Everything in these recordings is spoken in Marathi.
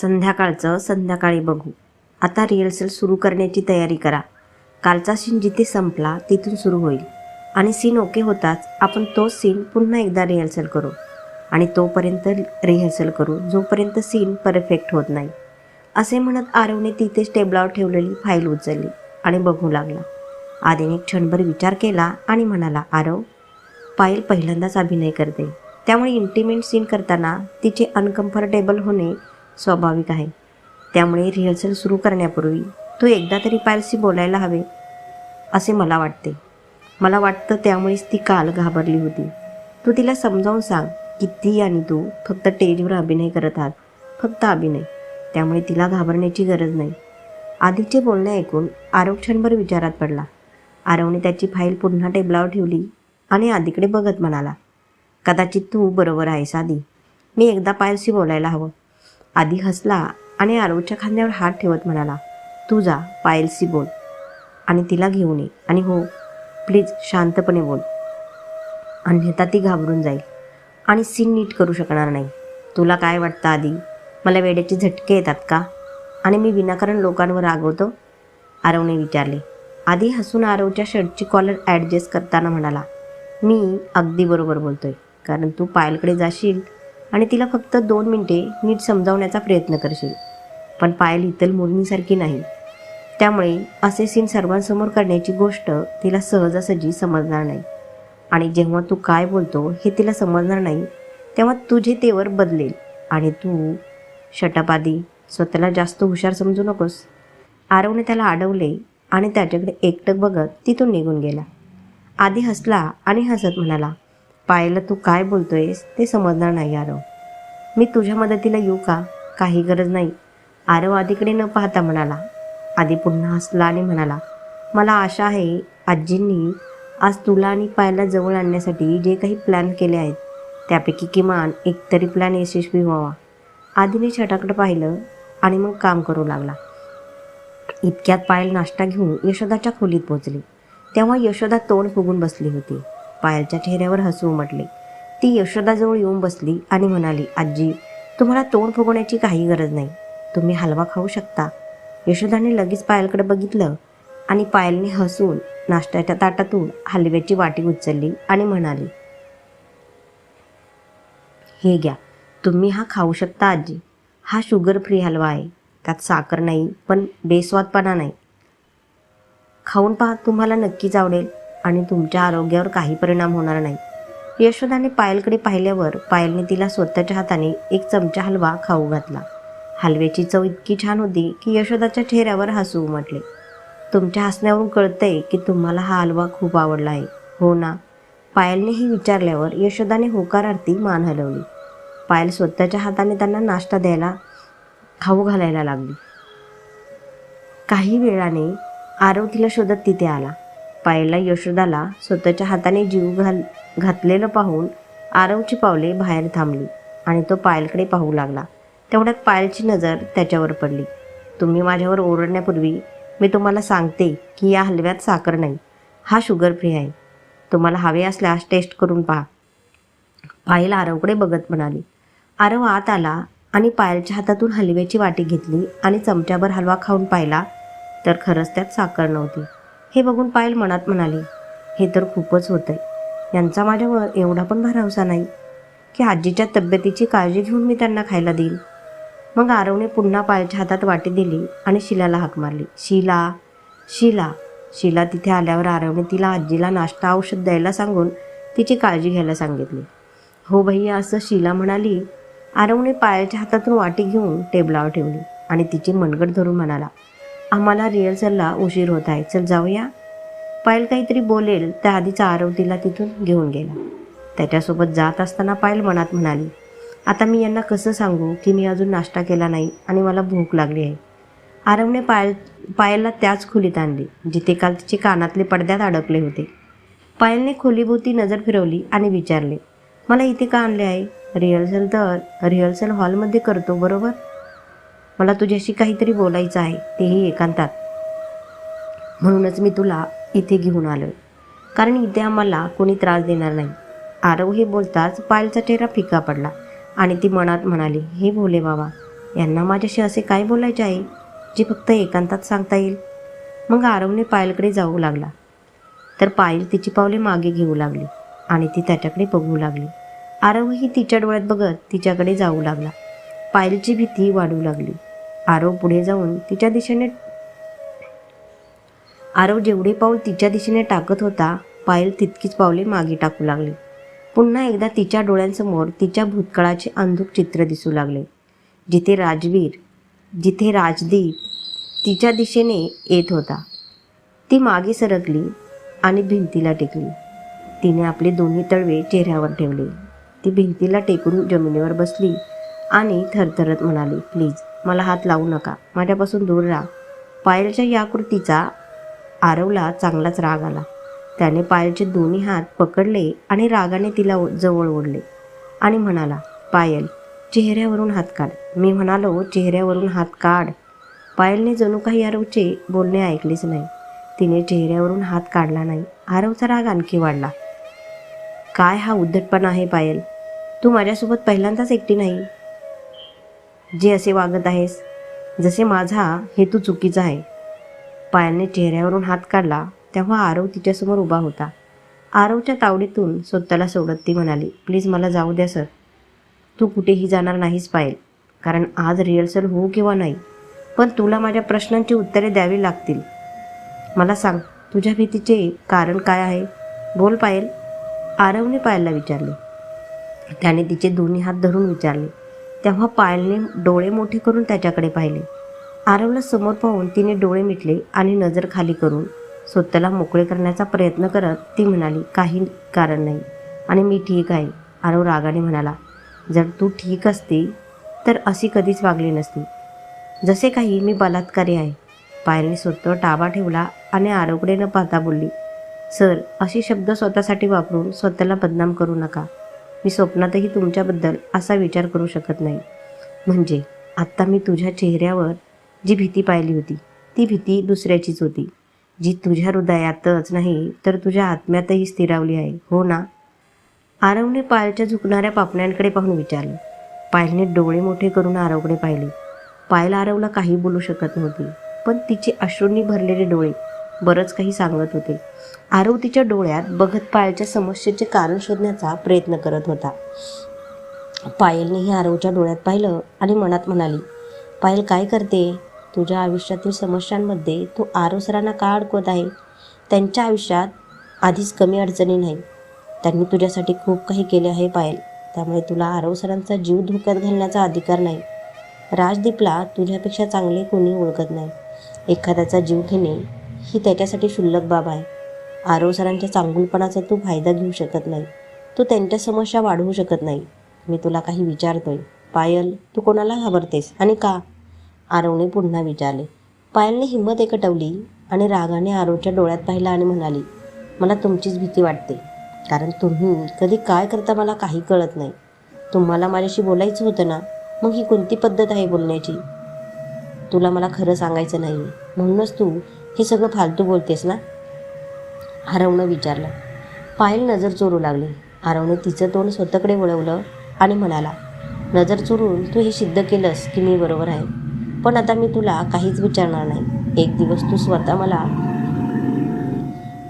संध्याकाळचं संध्याकाळी बघू. आता रिहर्सल सुरू करण्याची तयारी करा. कालचा सीन जिथे संपला तिथून सुरू होईल. आणि सीन ओके होताच आपण तोच सीन पुन्हा एकदा रिहर्सल करू. आणि तोपर्यंत रिहर्सल करू जोपर्यंत सीन परफेक्ट होत नाही. असे म्हणत आरवने तिथेच टेबलावर ठेवलेली फाईल उचलली आणि बघू लागला. आधीने क्षणभर विचार केला आणि म्हणाला आरव पायल पहिल्यांदाच अभिनय करते. त्यामुळे इंटिमेंट सीन करताना तिचे अनकम्फर्टेबल होणे स्वाभाविक आहे. त्यामुळे रिहर्सल सुरू करण्यापूर्वी तू एकदा तरी पायलशी बोलायला हवे असे मला वाटते. मला वाटतं त्यामुळेच ती काल घाबरली होती. तू तिला समजावून सांग की ती आणि तू फक्त स्टेजवर अभिनय करत आहात फक्त अभिनय. त्यामुळे तिला घाबरण्याची गरज नाही. आधीचे बोलणे ऐकून आरव क्षणभर विचारात पडला. आरवने त्याची फाईल पुन्हा टेबलावर ठेवली आणि आधीकडे बघत म्हणाला कदाचित तू बरोबर आहेस आधी. मी एकदा पायलशी बोलायला हवं. आधी हसला आणि आरवच्या खांद्यावर हात ठेवत म्हणाला तू जा पायलशी बोल. आणि तिला घेऊन ये. आणि हो प्लीज शांतपणे बोल. अन्यथा ती घाबरून जाईल. आणि सीन नीट करू शकणार नाही. तुला काय वाटतं आधी? मला वेड्याचे झटके येतात का? आणि मी विनाकारण लोकांवर रागवतो? आरवने विचारले. आधी हसून आरवच्या शर्टची कॉलर ॲडजस्ट करताना म्हणाला मी अगदी बरोबर बोलतोय. कारण तू पायलकडे जाशील आणि तिला फक्त दोन मिनिटे नीट समजावण्याचा प्रयत्न करशील. पण पायल इतर मुलींसारखी नाही. त्यामुळे असे सीन सर्वांसमोर करण्याची गोष्ट तिला सहजासहजी समजणार नाही. आणि जेव्हा तू काय बोलतो हे तिला समजणार नाही तेव्हा तुझे तेवर बदलेल. आणि तू शटपादी स्वतःला जास्त हुशार समजू नकोस. आरवने त्याला अडवले आणि त्याच्याकडे एकटक बघत तिथून निघून गेला. आधी हसला आणि हसत म्हणाला पायला तू काय बोलतोयस ते समजणार नाही आरव. मी तुझ्या मदतीला येऊ का? काही गरज नाही. आरव आधीकडे न पाहता म्हणाला. आधी पुन्हा हसला आणि म्हणाला मला आशा आहे आजींनी आज तुला आणि पायला जवळ आणण्यासाठी जे काही प्लॅन केले आहेत त्यापैकी किमान एक तरी प्लॅन यशस्वी व्हावा. आधीने छटाकडं पाहिलं आणि मग काम करू लागला. इतक्यात पायल नाश्ता घेऊन यशोदाच्या खोलीत पोचली तेव्हा यशोदा तोंड फुगून बसली होती. पायलच्या चेहऱ्यावर हसू उमटले. ती यशोदाजवळ येऊन बसली आणि म्हणाली आजी तुम्हाला तोंड फुगवण्याची काही गरज नाही. तुम्ही हलवा खाऊ शकता. यशोदाने लगेच पायलकडे बघितलं आणि पायलने हसून नाश्त्याच्या ताटातून हलव्याची वाटी उचलली आणि म्हणाली हे घ्या तुम्ही हा खाऊ शकता आजी हा शुगर फ्री हलवा आहे. त्यात साखर नाही पण बेस्वादपणा नाही. खाऊन पहा तुम्हाला नक्कीच आवडेल. आणि तुमच्या आरोग्यावर काही परिणाम होणार नाही. यशोदाने पायलकडे पाहिल्यावर पायलने तिला स्वतःच्या हाताने एक चमचा हलवा खाऊ घातला. हलव्याची चव इतकी छान होती की यशोदाच्या चेहऱ्यावर हसू उमटले. तुमच्या हसण्यावरून कळतंय की तुम्हाला हा हलवा खूप आवडला आहे. हो ना? पायलनेही विचारल्यावर यशोदाने होकारार्थी मान हलवली. पायल स्वतःच्या हाताने त्यांना नाश्ता द्यायला खाऊ घालायला लागली. काही वेळाने आरव तिला शोधत तिथे आला. पायला यशोदाला स्वतःच्या हाताने जीव घाल घातलेलं पाहून आरवची पावले बाहेर थांबली आणि तो पायलकडे पाहू लागला. तेवढ्यात पायलची नजर त्याच्यावर पडली. तुम्ही माझ्यावर ओरडण्यापूर्वी मी तुम्हाला सांगते की या हलव्यात साखर नाही. हा शुगर फ्री आहे. तुम्हाला हवे असल्यास टेस्ट करून पहा. पायल आरवकडे बघत म्हणाली. आरव आत आला आणि पायलच्या हातातून हलव्याची वाटी घेतली आणि चमच्याभर हलवा खाऊन पाहिला तर खरंच त्यात साखर नव्हती. हे बघून पायल मनात म्हणाली हे तर खूपच होतंय. यांचा माझ्यावर एवढा पण भरवसा नाही की आजीच्या तब्येतीची काळजी घेऊन मी त्यांना खायला देईल. मग आरवने पुन्हा पायलच्या हातात वाटी दिली आणि शिलाला हाक मारली. शिला शिला. शिला तिथे आल्यावर आरवने तिला आजीला नाश्ता औषध द्यायला सांगून तिची काळजी घ्यायला सांगितली. हो भैया असं शिला म्हणाली आरवने पायाच्या हातातून वाटी घेऊन टेबलावर ठेवली आणि तिची मनगट धरून म्हणाला आम्हाला रिहर्सलला उशीर होत आहे. चल जाऊया. पायल काहीतरी बोलेल. त्याआधीचा आरव तिला तिथून घेऊन गेला. त्याच्यासोबत जात असताना पायल मनात म्हणाली आता मी यांना कसं सांगू की मी अजून नाश्ता केला नाही आणि मला भूक लागली आहे? आरवने पायल पायलला त्याच खोलीत आणली जिथे काल तिचे कानातले पडद्यात अडकले होते. पायलने खोलीभोवती नजर फिरवली आणि विचारले मला इथे का आणले आहे? रिहर्सल तर रिहर्सल हॉलमध्ये करतो बरोबर? मला तुझ्याशी काहीतरी बोलायचं आहे तेही एकांतात. म्हणूनच मी तुला इथे घेऊन आलो कारण इथे आम्हाला कोणी त्रास देणार नाही. आरव हे बोलताच पायलचा चेहरा फिका पडला आणि ती मनात म्हणाली हे भोले बाबा यांना माझ्याशी असे काय बोलायचे आहे जे फक्त एकांतात सांगता येईल? मग आरवने पायलकडे जाऊ लागला. तर पायल तिची पावले मागे घेऊ लागली आणि ती त्याच्याकडे बघू लागली. आरवही तिच्या डोळ्यात बघत तिच्याकडे जाऊ लागला. पायलची भीती वाढू लागली. आरव पुढे जाऊन तिच्या दिशेने आरव जेवढे पाऊल तिच्या दिशेने टाकत होता पायल तितकीच पावले मागे टाकू लागली. पुन्हा एकदा तिच्या डोळ्यांसमोर तिच्या भूतकाळाचे अंधुक चित्र दिसू लागले. जिथे राजवीर जिथे राजदीप तिच्या दिशेने येत होता. ती मागे सरकली आणि भिंतीला टेकली. तिने आपले दोन्ही तळवे चेहऱ्यावर ठेवले. ती भिंतीला टेकून जमिनीवर बसली आणि थरथरत म्हणाली प्लीज मला हात लावू नका. माझ्यापासून दूर राहा. पायलच्या या कृतीचा आरवला चांगलाच राग आला. त्याने पायलचे दोन्ही हात पकडले आणि रागाने तिला जवळ ओढले. आणि म्हणाला पायल चेहऱ्यावरून हात काढ. मी म्हणालो चेहऱ्यावरून हात काढ. पायलने जणू काही आरवचे बोलणे ऐकलेच नाही. तिने चेहऱ्यावरून हात काढला नाही. आरवचा राग आणखी वाढला. काय हा उद्धटपणा आहे पायल? तू माझ्यासोबत पहिल्यांदाच एकटी नाही. जे असे वागत आहेस जसे माझा हेतू चुकीचा आहे. पायाने चेहऱ्यावरून हात काढला तेव्हा आरव तिच्यासमोर उभा होता. आरवच्या तावडीतून स्वतःला सोडत ती म्हणाली प्लीज मला जाऊ द्या सर. तू कुठेही जाणार नाहीस पायल कारण आज रिहर्सल होऊ किंवा नाही पण तुला माझ्या प्रश्नांची उत्तरे द्यावी लागतील. मला सांग तुझ्या भीतीचे कारण काय आहे? बोल पायल. आरवने पायलला विचारले. त्याने तिचे दोन्ही हात धरून विचारले. तेव्हा पायलने डोळे मोठे करून त्याच्याकडे पाहिले. आरवला समोर पाहून तिने डोळे मिटले आणि नजर खाली करून स्वतःला मोकळे करण्याचा प्रयत्न करत ती म्हणाली काही कारण नाही. आणि मी ठीक आहे आरव रागाने म्हणाला. जर तू ठीक असती तर अशी कधीच वागली नसती. जसे काही मी बलात्कारी आहे. पायलने स्वतः टाबा ठेवला आणि आरवकडे न पाहता बोलली सर असे शब्द स्वतःसाठी वापरून स्वतःला बदनाम करू नका. मी स्वप्नातही तुमच्याबद्दल असा विचार करू शकत नाही. म्हणजे आत्ता मी तुझ्या चेहऱ्यावर जी भीती पाहिली होती ती भीती दुसऱ्याचीच होती. जी तुझ्या हृदयातच नाही तर तुझ्या आत्म्यातही स्थिरावली आहे हो ना? आरवने पायलच्या झुकणाऱ्या पापण्यांकडे पाहून विचारले. पायलने डोळे मोठे करून आरवकडे पाहिले. पायल आरवला काही बोलू शकत नव्हती पण तिचे अश्रूंनी भरलेले डोळे बरंच काही सांगत होते. आरव तिच्या डोळ्यात बघत पायलच्या समस्येचे कारण शोधण्याचा प्रयत्न करत होता. पायलनेही आरवच्या डोळ्यात पाहिलं आणि मनात म्हणाली पायल काय करते? तुझ्या आयुष्यातील समस्यांमध्ये तू आरव सरांना का अडकवत आहे? त्यांच्या आयुष्यात आधीच कमी अडचणी नाही. त्यांनी तुझ्यासाठी खूप काही केले आहे पायल. त्यामुळे तुला आरव सरांचा जीव धोक्यात घालण्याचा अधिकार नाही. राजदीपला तुझ्यापेक्षा चांगले कोणी ओळखत नाही. एखाद्याचा जीव घेणे ही त्याच्यासाठी क्षुल्लक बाब आहे. आरव सरांच्या चांगुलपणाचा तू फायदा घेऊ शकत नाही. तू त्यांच्या समस्या वाढवू शकत नाही. मी तुला काही विचारतोय. पायल तू कोणाला घाबरतेस आणि का? आरवने पुन्हा विचारले. पायलने हिंमत एकटवली आणि रागाने आरवच्या डोळ्यात पाहिला आणि म्हणाली मला तुमचीच भीती वाटते. कारण तुम्ही कधी काय करता मला काही कळत नाही. तुम्हाला माझ्याशी बोलायचं होतं ना मग ही कोणती पद्धत आहे बोलण्याची? तुला मला खरं सांगायचं नाही. म्हणूनच तू हे सगळं फालतू बोलतेस ना? आरवनं विचारलं. पायल नजर चोरू लागली. हरवणं तिचं तोंड स्वतःकडे वळवलं आणि म्हणाला नजर चोरून तू हे सिद्ध केलंस की मी बरोबर आहे. पण आता मी तुला काहीच विचारणार नाही. एक दिवस तू स्वतः मला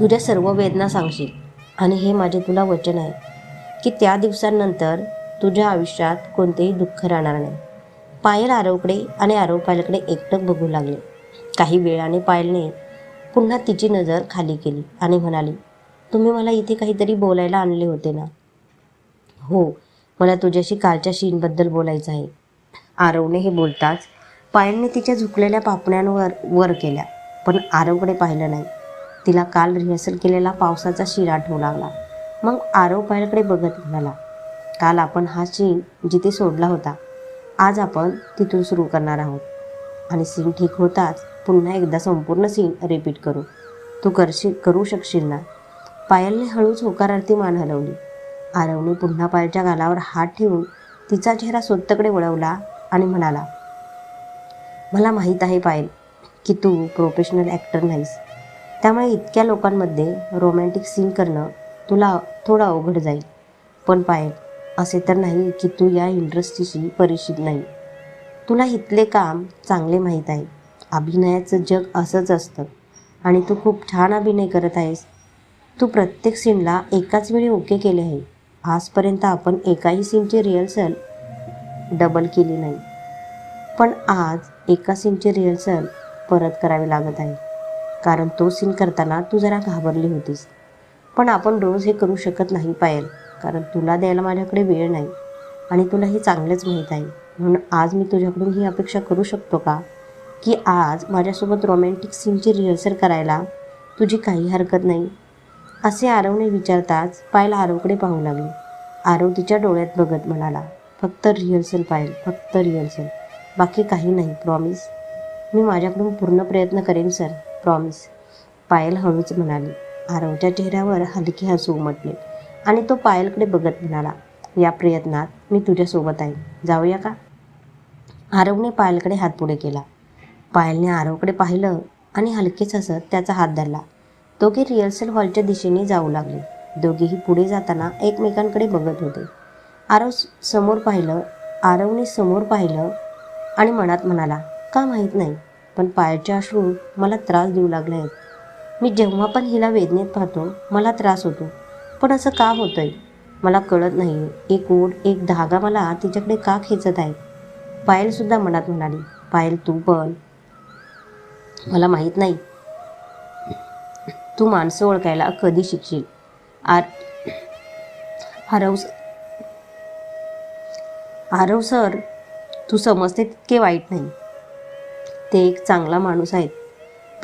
तुझ्या सर्व वेदना सांगशील आणि हे माझे तुला वचन आहे की त्या दिवसांनंतर तुझ्या आयुष्यात कोणतेही दुःख राहणार नाही. पायल आरवकडे आणि आरव पायलकडे एकटक बघू लागले. काही वेळाने पायलने पुन्हा तिची नजर खाली केली आणि म्हणाली तुम्ही मला इथे काहीतरी बोलायला आणले होते ना? हो मला तुझ्याशी कालच्या शीनबद्दल बोलायचं आहे. आरवने हे बोलताच पायलने तिच्या झुकलेल्या पापण्यांवर वर केल्या पण आरवकडे पाहिलं नाही. तिला काल रिहर्सल केलेला पावसाचा शिरा आठवू लागला. मग आरव पायलकडे बघत म्हणाला काल आपण हा शीन जिथे सोडला होता आज आपण तिथून सुरू करणार आहोत. आणि सीन ठीक होताच पुन्हा एकदा संपूर्ण सीन रिपीट करू. तू करशील करू शकशील ना? पायलने हळूच होकारार्थी मान हलवली. आरवने पुन्हा पायलच्या गालावर हात ठेवून तिचा चेहरा स्वतःकडे वळवला आणि म्हणाला मला माहीत आहे पायल की तू प्रोफेशनल ॲक्टर नाहीस. त्यामुळे इतक्या लोकांमध्ये रोमॅन्टिक सीन करणं तुला थोडं अवघड जाईल. पण पायल असे तर नाही की तू या इंडस्ट्रीशी परिचित नाही. तुला इथले काम चांगले माहीत आहे. अभिनयाचं जग असंच असतं. आणि तू खूप छान अभिनय करत आहेस. तू प्रत्येक सीनला एकाच वेळी ओके केले आहे. आजपर्यंत आपण एकाही सीनची रिहर्सल डबल केली नाही. पण आज एका सीनची रिहर्सल परत करावी लागत आहे. कारण तो सीन करताना तू जरा घाबरली होतीस. पण आपण रोज हे करू शकत नाही पायल. कारण तुला द्यायला माझ्याकडे वेळ नाही. आणि तुला हे चांगलंच माहीत आहे. म्हणून आज मी तुझ्याकडून ही अपेक्षा करू शकतो का? की आज माझ्यासोबत रोमॅन्टिक सीनची रिहर्सल करायला तुझी काही हरकत नाही? असे आरवने विचारताच पायल आरवकडे पाहू लागली. आरव तिच्या डोळ्यात बघत म्हणाला फक्त रिहर्सल पायल फक्त रिहर्सल बाकी काही नाही प्रॉमिस मी माझ्याकडून पूर्ण प्रयत्न करेन सर प्रॉमिस पायल हळूच म्हणाली. आरवच्या चेहऱ्यावर हलके हसू उमटले आणि तो पायलकडे बघत म्हणाला या प्रयत्नात मी तुझ्यासोबत आहे. जाऊया का? आरवने पायलकडे हात पुढे केला. पायलने आरवकडे पाहिलं आणि हलकेच हसत त्याचा हात धरला. दोघे रिहर्सल हॉलच्या दिशेने जाऊ लागले. दोघेही पुढे जाताना एकमेकांकडे बघत होते. आरव समोर पाहिलं आरवने समोर पाहिलं आणि मनात म्हणाला का माहीत नाही पण पायलचे अश्रू मला त्रास देऊ लागले आहेत. मी जेव्हा पण हिला वेदनेत पाहतो मला त्रास होतो. पण असं का होतंय? मला कळत नाही एक ओढ एक धागा मला तिच्याकडे का खेचत आहे पायलसुद्धा मनात म्हणाली पायल तू पण मला माहीत नाही. तू माणसं ओळखायला कधी शिकशील. आर आरव हरव आरव सर तू समजते तितके वाईट नाही. ते एक चांगला माणूस आहेत.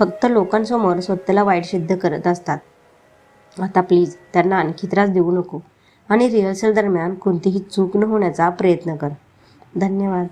फक्त लोकांसमोर स्वतःला वाईट सिद्ध करत असतात. आता प्लीज त्यांना आणखी त्रास देऊ नको आणि रिहर्सल दरम्यान कोणतीही चूक न होण्याचा प्रयत्न कर. धन्यवाद.